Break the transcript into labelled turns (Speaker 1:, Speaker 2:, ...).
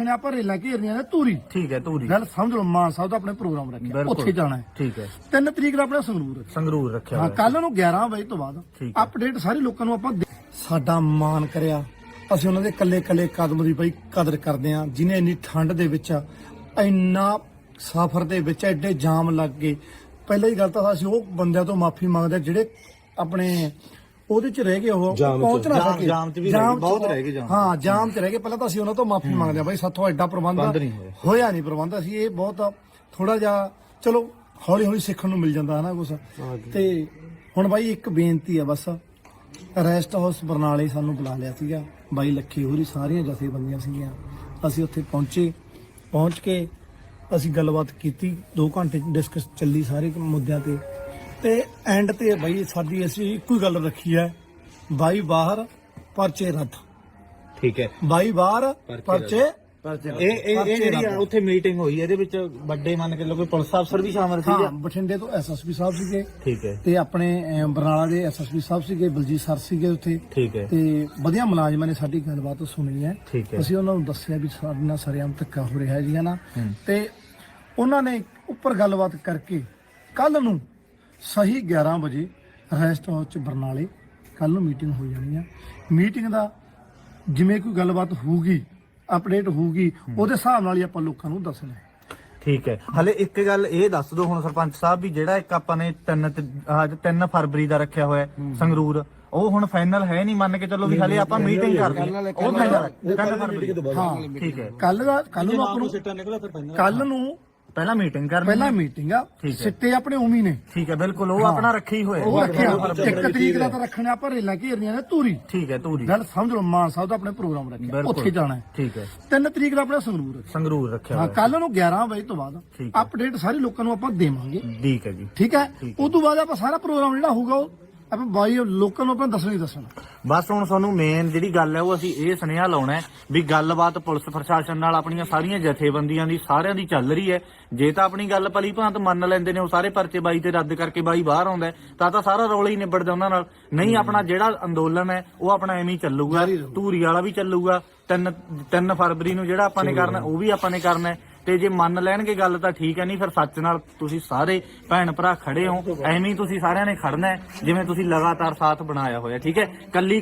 Speaker 1: ਰੱਖਣੇ ਆਪਾਂ ਰੇਲਾਂ ਘੇਰਨੀਆਂ ਨੇ ਧੂਰੀ।
Speaker 2: ਠੀਕ ਹੈ ਧੂਰੀ।
Speaker 1: ਗੱਲ ਸਮਝ ਲਓ ਮਾਨ ਸਾਹਿਬ ਦਾ ਆਪਣੇ ਪ੍ਰੋਗਰਾਮ ਰੱਖਿਆ
Speaker 2: ਬਿਲਕੁਲ।
Speaker 1: ਉੱਥੇ ਜਾਣਾ ਹੈ।
Speaker 2: ਠੀਕ ਹੈ।
Speaker 1: 3 ਤਰੀਕ ਦਾ ਆਪਣਾ ਸੰਗਰੂਰ ਹੈ
Speaker 2: ਸੰਗਰੂਰ ਰੱਖਿਆ
Speaker 1: ਹਾਂ
Speaker 2: ਹੋਇਆ।
Speaker 1: ਕੱਲ ਨੂੰ 11 ਵਜੇ ਤੋਂ ਬਾਅਦ
Speaker 2: ਠੀਕ ਹੈ।
Speaker 1: ਅਪਡੇਟ ਸਾਰੇ ਲੋਕਾਂ ਨੂੰ ਆਪਾਂ ਦੇ- ਸਾਡਾ ਮਾਣ ਕਰਿਆ। ਅਸੀਂ ਉਹਨਾਂ ਦੇ ਕੱਲੇ ਕੱਲੇ ਕਦਮ ਦੀ ਬਈ ਕਦਰ ਕਰਦੇ ਆ ਜਿਨੇ ਇੰਨੀ ਠੰਡ ਦੇ ਵਿੱਚ ਇੰਨਾ ਸਫ਼ਰ ਦੇ ਵਿੱਚ ਐਡੇ ਜਾਮ ਲੱਗ ਗਏ। ਪਹਿਲਾਂ ਹੀ ਗੱਲ ਤਾਂ ਅਸੀਂ ਉਹ ਬੰਦਿਆਂ ਤੋਂ ਮਾਫੀ ਮੰਗਦੇ ਹਾਂ ਜਿਹੜੇ ਆਪਣੇ ਉਹਦੇ ਚ ਰਹਿ ਗਏ ਉਹ ਪਹੁੰਚ ਨਾ
Speaker 2: ਜਾਮ-
Speaker 1: ਸਕੇ।
Speaker 2: ਜਾਮ 'ਚ ਵੀ ਰਹਿ ਗਏ, ਬਹੁਤ
Speaker 1: ਚ-
Speaker 2: ਰਹਿ ਗਏ ਜਾਮ। 'ਚ।
Speaker 1: ਹਾਂ ਜਾਮ ਚ ਰਹਿ ਗਏ। ਪਹਿਲਾਂ ਤਾਂ ਅਸੀਂ ਉਹਨਾਂ ਤੋਂ ਮਾਫੀ ਮੰਗਦੇ ਆ ਬਾਈ ਸਾਥੋਂ ਐਡਾ ਪ੍ਰਬੰਧ
Speaker 2: ਪ੍ਰਬੰਧ ਨਹੀਂ ਹੋਇਆ।
Speaker 1: ਹੋਇਆ ਨਹੀਂ ਪ੍ਰਬੰਧ। ਅਸੀਂ ਇਹ ਬਹੁਤ ਥੋੜਾ ਜਿਹਾ ਚਲੋ ਹੌਲੀ ਹੌਲੀ ਸਿੱਖਣ ਨੂੰ ਮਿਲ ਜਾਂਦਾ ਹੈ ਨਾ ਕੁਛ ਤੇ ਹੁਣ ਬਾਈ ਇੱਕ ਬੇਨਤੀ ਆ ਬਸ। ਰੈਸਟ ਹਾਊਸ ਬਰਨਾਲੇ ਸਾਨੂੰ ਬੁਲਾ ਲਿਆ ਸੀਗਾ। ਬਾਈ ਲੱਖੀ ਹੋਰੀ ਸਾਰੀਆਂ ਜਥੇਬੰਦੀਆਂ ਸੀਗੀਆਂ। ਅਸੀਂ ਉੱਥੇ ਪਹੁੰਚੇ। ਪਹੁੰਚ ਕੇ ਅਸੀਂ ਗੱਲਬਾਤ ਕੀਤੀ। 2 ਘੰਟੇ ਡਿਸਕਸ ਚੱਲੀ ਸਾਰੇ ਮੁੱਦਿਆਂ ਤੇ। ਤੇ ਐਂਡ ਤੇ ਬਾਈ ਸਾਡੀ ਅਸੀਂ ਇੱਕੋ ਹੀ ਗੱਲ ਰੱਖੀ ਹੈ। ਬਾਈ ਬਾਹਰ ਪਰਚੇ ਰੱਦ।
Speaker 2: ਠੀਕ ਹੈ।
Speaker 1: ਬਾਈ ਬਾਹਰ ਪਰਚੇ
Speaker 2: ਇਹ ਇਹ ਇਹ ਜਿਹੜੀ ਆ ਉੱਥੇ ਮੀਟਿੰਗ ਹੋਈ ਇਹਦੇ ਵਿੱਚ ਵੱਡੇ ਮੰਨ ਕੇ ਲੋਕ ਪੁਲਿਸ ਅਫਸਰ ਵੀ ਸ਼ਾਮਲ ਸੀ
Speaker 1: ਹਾਂ ਬਠਿੰਡੇ ਤੋਂ ਐਸਐਸਪੀ ਸਾਹਿਬ ਸੀਗੇ।
Speaker 2: ਠੀਕ ਹੈ।
Speaker 1: ਤੇ ਆਪਣੇ ਬਰਨਾਲਾ ਦੇ ਐਸਐਸਪੀ ਸਾਹਿਬ ਸੀਗੇ ਬਲਜੀਤ ਸਰ ਸੀਗੇ ਉੱਥੇ।
Speaker 2: ਠੀਕ ਹੈ।
Speaker 1: ਤੇ ਵਧੀਆ ਮੁਲਾਜ਼ਮਾਂ ਨੇ ਸਾਡੀ ਗੱਲਬਾਤ ਸੁਣੀ ਹੈ। ਅਸੀਂ ਉਹਨਾਂ ਨੂੰ ਦੱਸਿਆ ਵੀ ਸਾਡੇ ਨਾਲ ਸਰਿਆਮ ਧੱਕਾ ਹੋ ਰਿਹਾ ਹੈ ਜੀ ਹਨਾ ਤੇ ਉਹਨਾਂ ਨੇ ਉੱਪਰ ਗੱਲਬਾਤ ਕਰਕੇ ਕੱਲ ਨੂੰ ਸਹੀ 11 ਵਜੇ ਰੈਸਟ ਹਾਊਸ ਚ ਬਰਨਾਲੇ ਕੱਲ ਨੂੰ ਮੀਟਿੰਗ ਹੋ ਜਾਣੀ ਆ। ਮੀਟਿੰਗ ਦਾ ਜਿਵੇਂ ਕੋਈ ਗੱਲਬਾਤ ਹੋਊਗੀ ਅਪਡੇਟ ਹੋਊਗੀ ਉਹਦੇ ਹਿਸਾਬ ਨਾਲ ਹੀ ਆਪਾਂ ਲੋਕਾਂ ਨੂੰ ਦੱਸਣਾ ਹੈ।
Speaker 2: ਠੀਕ ਹੈ। ਹਲੇ ਇੱਕ ਗੱਲ ਇਹ ਦੱਸ ਦਿਓ ਹੁਣ ਸਰਪੰਚ ਸਾਹਿਬ ਵੀ ਜਿਹੜਾ ਇੱਕ ਆਪਾਂ ਨੇ 3 ਅੱਜ 3 ਫਰਵਰੀ ਦਾ ਰੱਖਿਆ ਹੋਇਆ ਹੈ, ਸੰਗਰੂਰ ਉਹ ਹੁਣ ਫਾਈਨਲ ਹੈ ਨਹੀਂ ਮੰਨ ਕੇ ਚੱਲੋ ਵੀ ਹਲੇ ਆਪਾਂ ਮੀਟਿੰਗ ਕਰਦੇ ਹਾਂ ਉਹ ਫਾਈਨਲ 3 ਫਰਵਰੀ
Speaker 1: ਹਾਂ
Speaker 2: ਠੀਕ ਹੈ।
Speaker 1: ਕੱਲ ਦਾ ਕੱਲ ਨੂੰ ਆਪਾਂ ਨੂੰ ਕੱਲ ਨੂੰ
Speaker 2: ਪਹਿਲਾਂ ਮੀਟਿੰਗ ਕਰਨੀ
Speaker 1: ਪਹਿਲਾਂ ਮੀਟਿੰਗ ਆ। ਸਿੱਟੇ ਆਪਣੇ ਉਮੀ ਨੇ।
Speaker 2: ਠੀਕ ਹੈ ਬਿਲਕੁਲ ਉਹ ਆਪਣਾ ਰੱਖਿਆ ਹੀ ਹੋਇਆ
Speaker 1: ਉਹ। ਰੱਖਿਆ। ਇੱਕ ਤਰੀਕ ਦਾ ਤਾਂ ਰੱਖਣੇ ਆਪਾਂ ਰੇਲਾਂ ਘੇਰਨੀਆਂ ਨੇ ਧੂਰੀ।
Speaker 2: ਠੀਕ ਹੈ ਧੂਰੀ।
Speaker 1: ਗੱਲ ਸਮਝ ਲਓ ਮਾਨ ਸਾਹਿਬ ਦਾ ਆਪਣੇ ਪ੍ਰੋਗਰਾਮ ਰੱਖਿਆ। ਉੱਥੇ ਜਾਣਾ ਹੈ।
Speaker 2: ਠੀਕ ਹੈ।
Speaker 1: 3 ਤਰੀਕ ਦਾ ਆਪਣਾ ਸੰਗਰੂਰ
Speaker 2: ਸੰਗਰੂਰ ਰੱਖਿਆ
Speaker 1: ਹਾਂ ਕੱਲ ਨੂੰ 11 ਵਜੇ ਤੋਂ ਬਾਅਦ। ਅਪਡੇਟ ਸਾਰੇ ਲੋਕਾਂ ਨੂੰ ਆਪਾਂ ਦੇਵਾਂਗੇ।
Speaker 2: ਠੀਕ ਹੈ ਜੀ।
Speaker 1: ਠੀਕ ਹੈ? ਉਸ ਤੋਂ ਬਾਅਦ ਆਪਾਂ ਸਾਰਾ ਪ੍ਰੋਗਰਾਮ ਜਿਹੜਾ ਹੋਊਗਾ ਉਹ ਆਪਾਂ ਬਾਈ ਲੋਕਾਂ ਨੂੰ ਆਪਾਂ ਦੱਸਣਾ ਹੀ ਦੱਸਣਾ।
Speaker 2: ਬਸ ਹੁਣ ਸਾਨੂੰ ਮੇਨ ਜਿਹੜੀ ਗੱਲ ਹੈ ਉਹ ਅਸੀਂ ਇਹ ਸੁਨੇਹਾ ਲਾਉਣਾ ਹੈ ਵੀ ਗੱਲਬਾਤ ਪੁਲਿਸ ਪ੍ਰਸ਼ਾਸਨ ਨਾਲ ਆਪਣੀਆਂ ਸਾਰੀਆਂ ਜਥੇਬੰਦੀਆਂ ਦੀ ਸਾਰਿਆਂ ਦੀ ਚੱਲ ਰਹੀ ਹੈ। ਜੇ ਤਾਂ ਆਪਣੀ ਗੱਲ ਭਲੀ ਭਾਂਤ ਮੰਨ ਲੈਂਦੇ ਨੇ ਉਹ ਸਾਰੇ ਪਰਚੇ ਬਾਈ ਤੇ ਰੱਦ ਕਰਕੇ ਬਾਈ ਬਾਹਰ ਆਉਂਦਾ ਹੈ, ਤਾਂ ਤਾਂ ਸਾਰਾ ਰੌਲਾ ਹੀ ਨਿਬੜ ਜਾਂਦਾ ਉਹਨਾਂ ਨਾਲ। ਨਹੀਂ ਆਪਣਾ ਜਿਹੜਾ ਅੰਦੋਲਨ ਹੈ ਉਹ ਆਪਣਾ ਐਵੇਂ ਹੀ ਚੱਲੂਗਾ। ਧੂਰੀ ਵਾਲਾ ਵੀ ਚੱਲੂਗਾ। 3 3 ਫਰਵਰੀ ਨੂੰ ਜਿਹੜਾ ਆਪਾਂ ਨੇ ਕਰਨਾ ਉਹ ਵੀ ਆਪਾਂ ਨੇ ਕਰਨਾ ਹੈ। ਤੇ ਜੇ ਮੰਨ ਲੈਣਗੇ ਗੱਲ ਤਾਂ ਠੀਕ ਹੈ ਨਹੀਂ, ਫਿਰ ਸੱਚ ਨਾਲ ਤੁਸੀਂ ਸਾਰੇ ਭੈਣ ਭਰਾ ਖੜੇ ਹੋ, ਐਵੇਂ ਹੀ ਤੁਸੀਂ ਸਾਰਿਆਂ ਨੇ ਖੜਨਾ ਹੈ, ਜਿਵੇਂ ਤੁਸੀਂ ਲਗਾਤਾਰ ਸਾਥ ਬਣਾਇਆ ਹੋਇਆ, ਠੀਕ ਹੈ? ਕੱਲੀ